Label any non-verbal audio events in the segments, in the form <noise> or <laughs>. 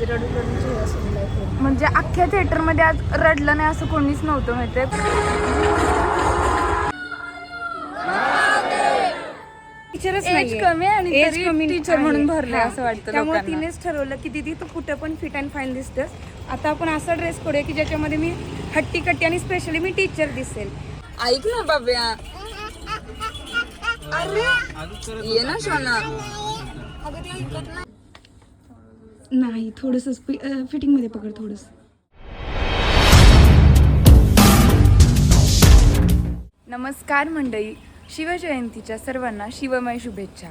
रडून रडून. म्हणजे अख्ख्या थिएटरमध्ये आज रडलं नाही असं कोणीच नव्हतं नाहीये. कमी आहे आणि तरी. म्हणून भरलंय हा. असं वाटतं त्यामुळे लोकांना. तिनेच ठरवलं की दीदी तू कुठं पण फिट अँड फाईन दिसतेस आता आपण असा ड्रेस करूया की ज्याच्यामध्ये मी हट्टी कट्टी आणि स्पेशली मी टीचर दिसेल ऐक ना बाब्या ये ना शोना नाही नाही थोडस फिटिंगमध्ये पकड थोडस. नमस्कार मंडळी शिवजयंतीच्या सर्वांना शिवमय शुभेच्छा.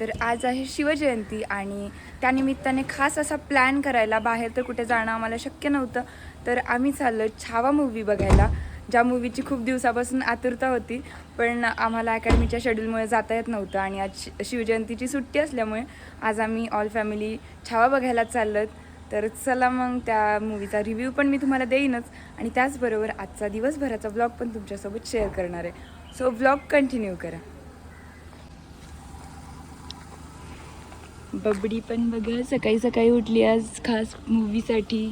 तर आज आहे शिवजयंती आणि त्यानिमित्ताने खास असा प्लॅन करायला बाहेर तर कुठे जाणं आम्हाला शक्य नव्हतं. तर आम्ही चाललो छावा मूवी बघायला. ज्या मूवीची खूप दिवसापासून आतुरता होती पण आम्हाला अकॅडमीच्या शेड्यूलमुळे जाता येत नव्हतं आणि आज शिवजयंतीची सुट्टी असल्यामुळे आज आम्ही ऑल फॅमिली छावा बघायला चाललं तर चला मग त्या मूवीचा रिव्ह्यू पण मी तुम्हाला देईनच. आणि त्याचबरोबर आजचा दिवसभराचा ब्लॉग पण तुमच्यासोबत शेअर करणार आहे. सो ब्लॉग कंटिन्यू करा. बबडी पण बघा सकाळी सकाळी उठली आज खास मूवीसाठी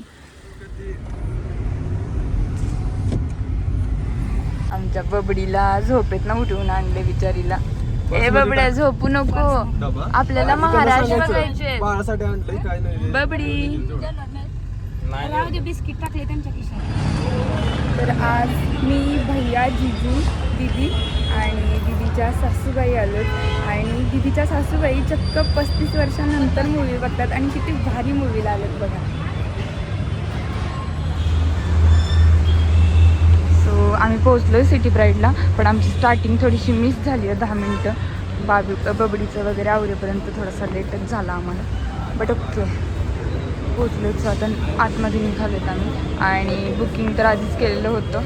आमच्या बबडीला झोपेत ना उठवून आणले बिचारीला. ए बबड्या झोपू नको. आपल्याला महाराज बघायचे. बबडी. बिस्किट टाकले त्यांच्या खिशात. तर आज मी भैया जिजू दीदी आणि दीदीच्या सासूबाई आलो आणि दीदीच्या सासूबाई चक्क पस्तीस वर्षानंतर मूवी बघतात आणि किती भारी मूवीला आलेत बघा. आम्ही पोहोचलो सिटी ब्राईडला पण आमची स्टार्टिंग थोडीशी मिस झाली आहे दहा मिनटं. बाबी बबडीचं वगैरे आवरेपर्यंत थोडासा लेटच झाला आम्हाला. बट ओके पोचलोच आता आतमध्ये निघालोत आम्ही. आणि बुकिंग तर आधीच केलेलं होतं.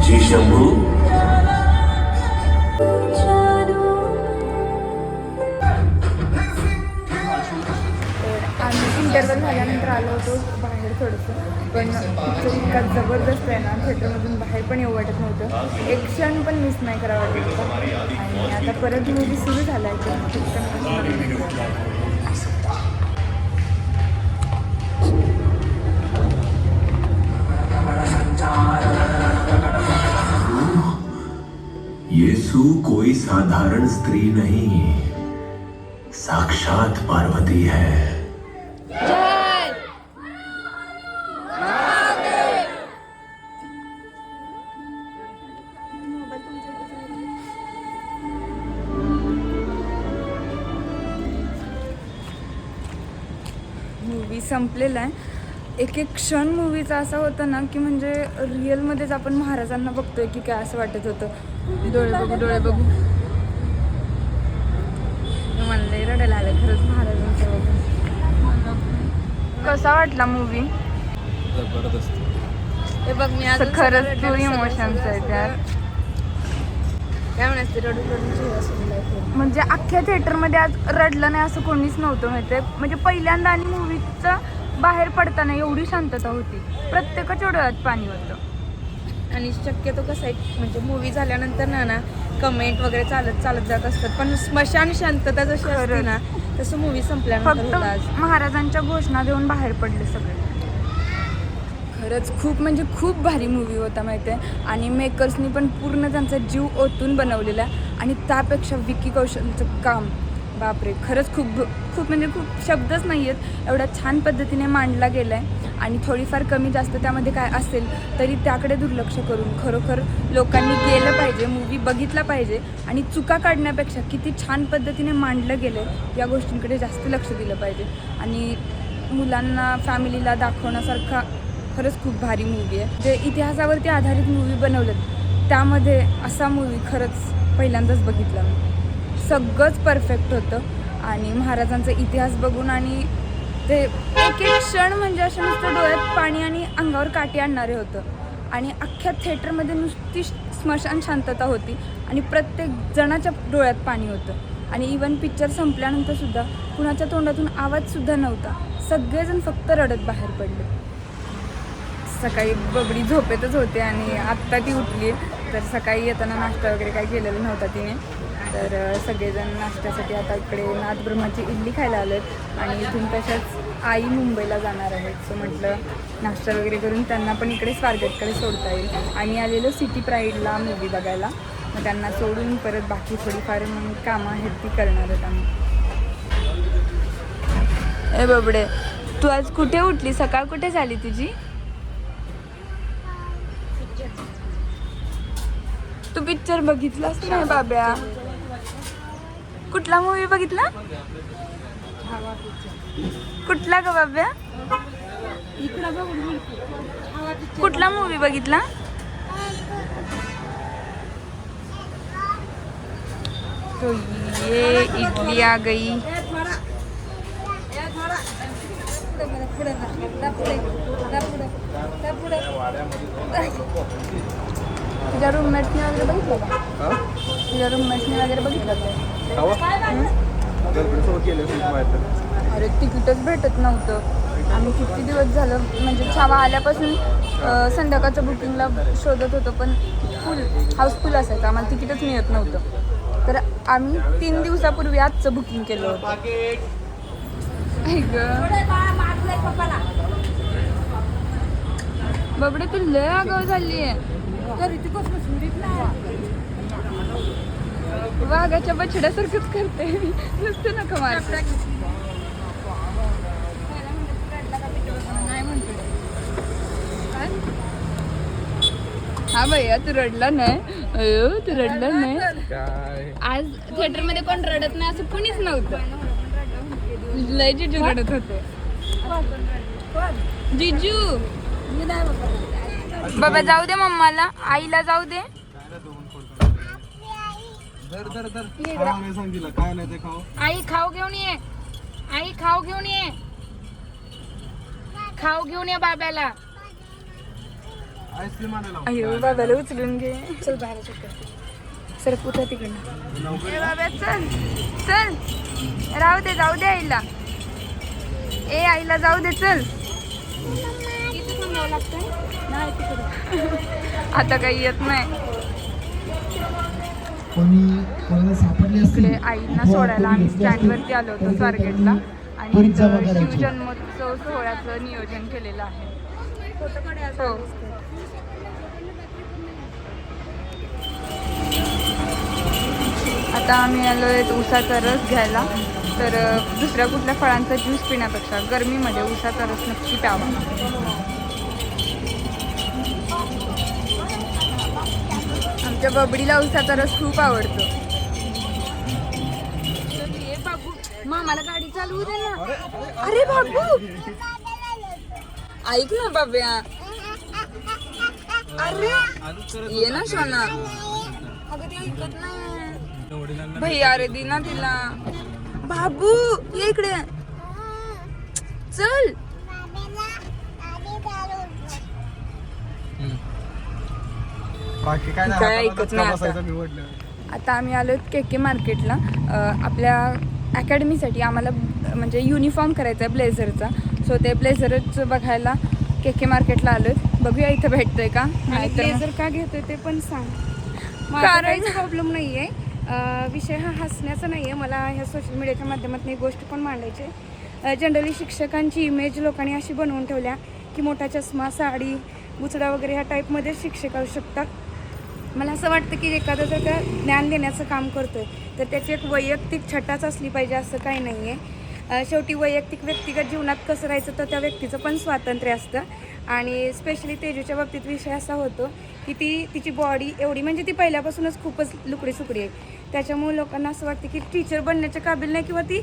जी शंभू इंटरव्हल झाल्यानंतर आलो होतो बाहेर थोडंसं. पण पिक्चर इतका जबरदस्त आहे ना थिएटरमधून बाहेर पण येऊ वाटत नव्हतं. एक क्षण पण मिस नाही करावा वाटत होता. आणि आता परत मूवी सुरू झाला आहे. येसु कोई साधारण स्त्री नहीं साक्षात पार्वती है। मूवी संपलेला आहे. एक एक क्षण मूवीचा असा होता ना की म्हणजे रिअलमध्येच आपण महाराजांना बघतोय की काय असं वाटत होतं. डोळे बघू डोळे बघू. म्हणलं रडायला आलं खरंच महाराजांचं बघून. कसा वाटला मूवी जबरदस्त. हे बघ मी आज खरंच तू इमोशन्स आहेत यार काय म्हणायचं रडून रडून. म्हणजे अख्ख्या थिएटरमध्ये आज रडलं नाही असं कोणीच नव्हतं माहिती म्हणजे पहिल्यांदा आणि मूवीचं बाहेर पडताना एवढी शांतता होती. प्रत्येकाच्या डोळ्यात पाणी होतं. आणि शक्यतो कसं आहे म्हणजे मूवी झाल्यानंतर ना ना कमेंट वगैरे चालत चालत जात असतात. पण स्मशान शांतता जशी असते. ना तसं मूवी संपल्यानंतर महाराजांच्या घोषणा देऊन बाहेर पडले सगळे. खरंच खूप म्हणजे खूप भारी मूवी होता माहिती आहे आणि मेकर्सनी पण पूर्ण त्यांचा जीव ओतून बनवलेला. आणि त्यापेक्षा विकी कौशलचं काम बापरे खरंच खूप खूप म्हणजे खूप शब्दच नाही आहेत एवढ्या छान पद्धतीने मांडला गेला आहे आणि थोडीफार कमी जास्त त्यामध्ये काय असेल तरी त्याकडे दुर्लक्ष करून खरोखर लोकांनी गेलं पाहिजे मूवी बघितला पाहिजे आणि चुका काढण्यापेक्षा किती छान पद्धतीने मांडलं गेलं आहे या गोष्टींकडे जास्त लक्ष दिलं पाहिजे. आणि मुलांना फॅमिलीला दाखवण्यासारखा खरंच खूप भारी मूवी आहे. जे इतिहासावरती आधारित मूवी बनवलेत त्यामध्ये असा मूवी खरंच पहिल्यांदाच बघितलं मी. सगळंच परफेक्ट होतं. आणि महाराजांचा इतिहास बघून आणि ते एक एक क्षण म्हणजे असं नुसतं डोळ्यात पाणी आणि अंगावर काठी आणणारे होतं. आणि अख्ख्या थिएटरमध्ये नुसती स्मशान शांतता होती आणि प्रत्येक जणाच्या डोळ्यात पाणी होतं. आणि इवन पिक्चर संपल्यानंतर सुद्धा कुणाच्या तोंडातून आवाजसुद्धा नव्हता. सगळेजण फक्त रडत बाहेर पडले. सकाळी बबडी झोपेतच होते आणि आत्ता ती उठली. तर सकाळी येताना नाश्ता वगैरे काही केलेला नव्हता तिने. तर सगळेजण नाश्त्यासाठी आता इकडे नाथब्रह्माची इडली खायला आलेत आणि इथून तशाच आई मुंबईला जाणार आहेत. सो म्हटलं नाश्ता वगैरे करून त्यांना पण इकडे स्वारगेटकडे सोडता येईल. आम्ही आलेलो सिटी प्राईडला मूवी बघायला. मग त्यांना सोडून परत बाकी थोडीफार मग कामं आहेत ती करणार आहेत आम्ही. ए बबडे तू आज कुठे उठली? सकाळ कुठे झाली तुझी? तू पिक्चर बघितलास नाही बाब्या? कुठला मूवी बघितला? कुठला ग बाब्या? कुठला मूवी बघितला? तो ये इडली आ गई. <laughs> तुझ्या रूममेटने वगैरे बघितलं का? तुझ्या रूममेटने वगैरे बघितलं का. अरे तिकीटच भेटत नव्हतं. आम्ही किती दिवस झालं? म्हणजे छावा आल्यापासून अं, संध्याकाळचं बुकिंगला शोधत होतो पण फुल हाऊसफुल असायचं. आम्हाला तिकीटच मिळत नव्हतं. तर आम्ही तीन दिवसापूर्वी आजचं बुकिंग केलं होतं. बाबडे तू लय आगाव झाली आहे वाघाच्या बछड्यासारखंच करते. नुसतं नका मार हा भैया तू रडला नाही. अयो तू रडला नाही. आज थिएटरमध्ये कोण रडत नाही असं कुणीच नव्हतं. लय जिजू रडत होते. जिजू. बाबा जाऊ दे मम्माला. आईला जाऊ दे. आई खाऊ घेऊन ये. आई खाऊ घेऊन ये. खाऊ घेऊन ये बाब्याला. अयो बाबाला उचलून घे. चल बाहेर सर कुठं तिकडनं. ए बाबा चल. चल. राहू दे जाऊ दे आईला. ए आईला जाऊ दे चल. आता काही येत नाही. इकडे आईंना सोडायला आम्ही स्टँडवरती आलो होतो स्वारगेटला. आणि. शिवजन्मोत्सव सोहळ्याचं नियोजन केलेलं आहे. हो. आता आम्ही आलो आहे उसाचा रस घ्यायला. तर दुसऱ्या कुठल्या फळांचा ज्यूस पिण्यापेक्षा गरमीमध्ये उसाचा रस नक्की प्यावा. आमच्या बबडीला उसाचा रस खूप आवडतो. मामाला गाडी चालवू दे ना. अरे बाबू. ऐक ना बाब्या. अरे ये ना सोना अगं ऐकत नाही. भैया अरे दिना ना तिला. बाबू ये इकडे. चल. बाकी काय नाही काय हाताला ऐकत धक्का नाही आता. बसायचा मी म्हटलं. आता आम्ही आलो के के मार्केटला. अ, आपल्या अकॅडमीसाठी आम्हाला म्हणजे युनिफॉर्म करायचा आहे ब्लेझरचा. सो ते ब्लेझरच बघायला के के मार्केटला आलो बघूया इथं भेटतंय का? आणि नाहीतर ब्लेझर का घेतोय ते पण सांग. माझा कारण- काहीच प्रॉब्लेम नाही आहे विषय हा हसण्याचा नाही आहे मला ह्या सोशल मीडियाच्या माध्यमातून एक गोष्ट पण मांडायची आहे. जनरली शिक्षकांची इमेज लोकांनी अशी बनवून ठेवल्या की मोठा चष्मा साडी बुचडा वगैरे ह्या टाईपमध्ये शिक्षक असू शकतात. मला असं वाटतं की एखादं जर का ज्ञान देण्याचं काम करतोय तर त्याची एक वैयक्तिक छटाच असली पाहिजे असं काही नाही आहे शेवटी वैयक्तिक व्यक्तिगत जीवनात कसं राहायचं तर त्या व्यक्तीचं पण स्वातंत्र्य असतं आणि स्पेशली तेजूच्या बाबतीत विषय असा होतो की ती तिची बॉडी एवढी म्हणजे ती पहिल्यापासूनच खूपच लुकडी सुकडी आहे त्याच्यामुळे लोकांना असं वाटतं की टीचर बनण्याच्या काबिल नाही किंवा ती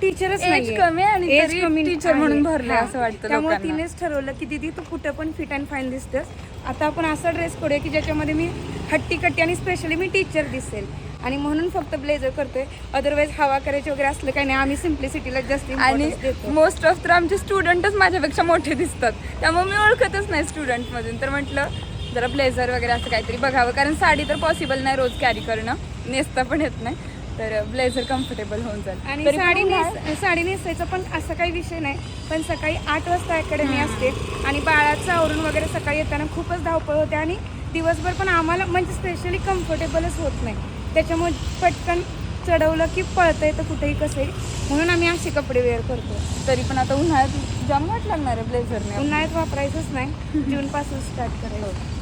टीचरच नाही कमी आहे आणि teacher आहे. म्हणून भरलंय हा. असं वाटतं त्यामुळे. तिनेच ठरवलं की दीदी तू कुठं पण फिट अँड फाईन दिसतेस आता आपण असा ड्रेस करूया की ज्याच्यामध्ये मी हट्टी कट्टी आणि स्पेशली मी टीचर दिसेल. आणि म्हणून फक्त ब्लेझर करतोय. अदरवाईज हवा करायची वगैरे असलं काही नाही. आम्ही सिम्प्लिसिटीला जास्त आणि मोस्ट ऑफ तर आमचे स्टुडंटच माझ्यापेक्षा मोठे दिसतात. त्यामुळे मी ओळखतच नाही स्टुडंटमधून तर म्हटलं जरा ब्लेझर वगैरे असं काहीतरी बघावं. कारण साडी तर पॉसिबल नाही रोज कॅरी करणं. नेसता पण येत नाही. तर ब्लेझर कम्फर्टेबल होऊन जाईल. आणि साडी नेस साडी नेसायचा पण असा काही विषय नाही. पण सकाळी आठ वाजता अकॅडमी असते. आणि बाळाचं आवरून वगैरे सकाळी येताना खूपच धावपळ होते. आणि दिवसभर पण आम्हाला म्हणजे स्पेशली कम्फर्टेबलच होत नाही. त्याच्यामुळे पटकन चढवलं की पळतं येतं कुठेही कसंही. म्हणून आम्ही असे कपडे वेअर करतो. तरी पण आता उन्हाळ्यात जाम वाट लागणार आहे ब्लेझरने. उन्हाळ्यात वापरायचंच नाही. जूनपासून स्टार्ट करायचं.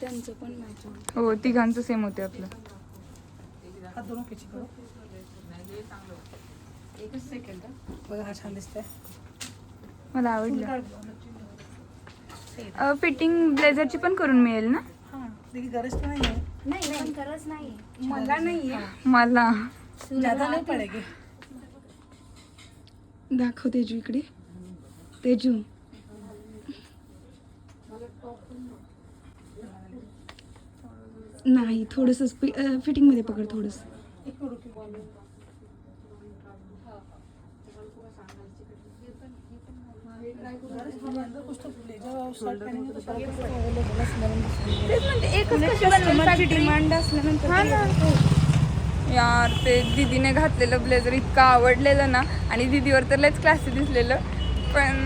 त्यांचं पण हो तिघांचं सेम होते आपलं. बघा हा छान दिसतंय. मला आवडलं. फिटिंग ब्लेझरची पण करून मिळेल ना? हा. त्याची गरज तर नाही आहे नाही. नाही गरज नाही मला नाही मला. ज्यादा नाही पडेगी. दाखव तेजू इकडे. तेजू. नाही थोडंसं फिटिंगमध्ये पकड थोडंसं. तेच म्हणते एकच कशी बनवेल कस्टमरची factory? डिमांड असल्यानंतर ना. यार ते दीदीने घातलेलं ब्लेझर इतकं आवडलेलं ना आणि दीदीवर तर लयच क्लासी दिसलेलं. पण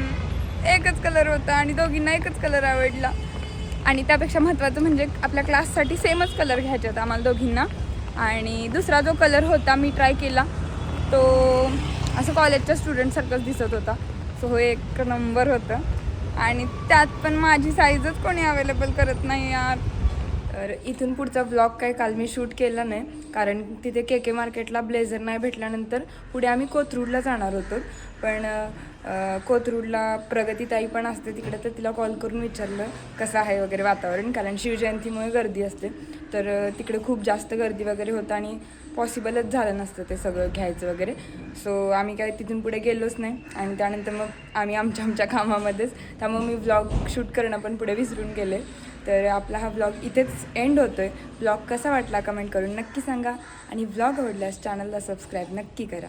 एकच कलर होता आणि दोघींना एकच कलर आवडला. आणि त्यापेक्षा महत्त्वाचं म्हणजे आपल्या क्लाससाठी सेमच कलर घ्यायचे होता आम्हाला दोघींना. आणि दुसरा जो कलर होता मी ट्राय केला तो असं कॉलेजच्या स्टुडंटसारखंच दिसत होता. सो हो एक नंबर होतं. आणि त्यात पण माझी साईजच कोणी अवेलेबल करत नाही यार. तर इथून पुढचा ब्लॉग काय काल मी शूट केला नाही. कारण तिथे के के मार्केटला ब्लेझर नाही भेटल्यानंतर पुढे आम्ही कोथरूडला जाणार होतो. पण कोथरूडला प्रगतीताई पण असते तिकडे तर तिला कॉल करून विचारलं कसं आहे वगैरे वातावरण. कारण शिवजयंतीमुळे गर्दी असते. तर तिकडे खूप जास्त गर्दी वगैरे होतं आणि पॉसिबलच झालं नसतं ते सगळं घ्यायचं वगैरे. सो आम्ही काय तिथून पुढे गेलोच नाही. आणि त्यानंतर मग आम्ही आमच्या आमच्या कामामध्येच. त्यामुळे मी ब्लॉग शूट करणं पण पुढे विसरून गेले. तर आपला हा ब्लॉग इथेच एंड होतो आहे ब्लॉग कसा वाटला कमेंट करून नक्की सांगा. आणि ब्लॉग आवडल्यास चॅनलला सबस्क्राईब नक्की करा.